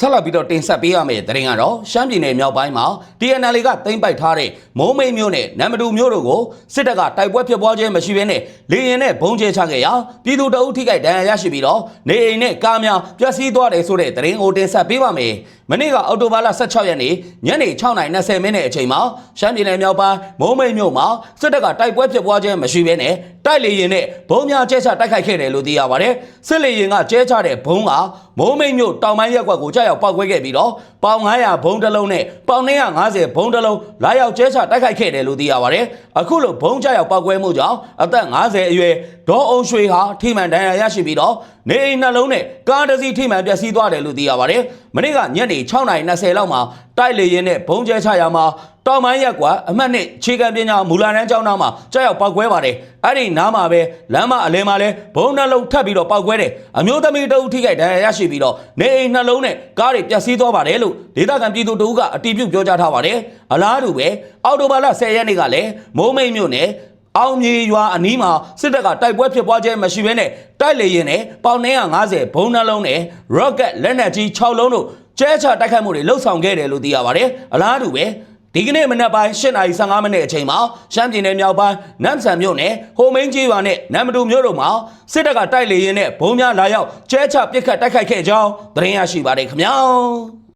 ဆက်လက်ပြီးတော့တင်ဆက်ပေးရမယ့်သတင်းကတော့ရှမ်းပြည်နယ်မြောက်ပိုင်းမှာ TNL ကတင်ပိုက်ထားတဲ့မုံမိတ်မြို့နဲ့နမ်မတူမြို့တို့ကိုစစ်တပ်ကတိုက်ပွဲဖြစ်ပွားခြင်းမရှိဘဲနဲ့လေရင်နဲ့ဘုံကျဲချခဲ့ရာပြည်သူတအုပ်ထိခိုက်ဒဏ်ရာရရှိပြီးတော့နေအိမ်နဲ့ကားများပျက်စီးသွားတယ်ဆိုတဲ့သတင်းကိုတင်ဆက်ပေးပါမယ်။မနေ့ကအောက်တိုဘာလ16ရက်နေ့ညနေ6:20မိနစ်အချိန်မှာရှမ်းပြည်နယ်မြောက်ပိုင်းမုံမိတ်မြို့မှာစစ်တပ်ကတိုက်ပွဲဖြစ်ပွားခြင်းမရှိဘဲနဲ့ တိုက်လေရင်နဲ့ဘုံများကျဲချတိုက်ခိုက်ခဲ့တယ်လို့သိရပါတယ်။စစ်လေရင်ကကျဲချတဲ့ဘုံကမုံမိတ်မြို့တောင်ပိုင်းရက်ကွက်ကိုကြောက်ရောက်ပောက်ကွဲခဲ့ပြီးတော့ပေါင်900ဘုံတစ်လုံးနဲ့ပေါင်250ဘုံတစ်လုံးလာရောက်ကျဲချတိုက်ခိုက်ခဲ့တယ်လို့သိရပါတယ်။အခုလိုဘုံကြောက်ရောက်ပောက်ကွဲမှုကြောင့်အသက်50အရွယ်ဒေါ်အောင်ရွှေဟာထိမှန်ဒဏ်ရာရရှိပြီးတော့နေအိမ်နှလုံးနဲ့ကားတစ်စီးထိမှန်ပျက်စီးသွားတယ်လို့သိရပါတယ်။မနေ့ကညနေ6:20လောက်မှာတိုက်လေရင်နဲ့ဘုံကျဲချရာမှာ တောင်ပိုင်းရက်ကွက်အမှတ်နှစ်ခြေကံပညာမူလာတန်းကျောင်းသားမှာကြောက်ရောက်ပောက်ကွဲပါတယ်။အဲ့ဒီနားမှာပဲလမ်းမအလယ်မှာလဲဘုံနှလုံးထပ်ပြီးတော့ပောက်ကွဲတယ်။အမျိုးသမီးတအုပ်ထိခိုက်ဒဏ်ရာရရှိပြီးတော့နေအိမ်နှလုံးနဲ့ကားတွေပျက်စီးသွားပါတယ်လို့ဒေသခံပြည်သူတအုပ်ကအတည်ပြုပြောကြားထားပါတယ်။အလားတူပဲအော်တိုဘာလ10ရက်နေ့ကလည်းမိုးမိတ်မြို့နယ်အောင်မြေရွာအနီးမှာစစ်တပ်ကတိုက်ပွဲဖြစ်ပွားခြင်းမရှိဘဲနဲ့တိုက်လေရင်နဲ့ပေါင်950ဘုံနှလုံးနဲ့ rocket လက်နက်ကြီး6လုံးတို့ကျဲချတိုက်ခိုက်မှုတွေလှုပ်ဆောင်ခဲ့တယ်လို့သိရပါတယ်။အလားတူပဲ ဒီကနေ့မနက်ပိုင်း8:15မိနစ်အချိန်မှာရှမ်းပြည်နယ်မြောက်ပိုင်းနမ်ဆန်မြို့နယ်ဟိုမင်းကြီးရွာနဲ့နမ်မတူမြို့တို့မှာစစ်တပ်ကတိုက်လေရင်နဲ့ဘုံများလာရောက်ကျဲချပစ်ခတ်တိုက်ခိုက်ခဲ့ကြောင်းသတင်းရရှိပါတယ်ခင်ဗျာ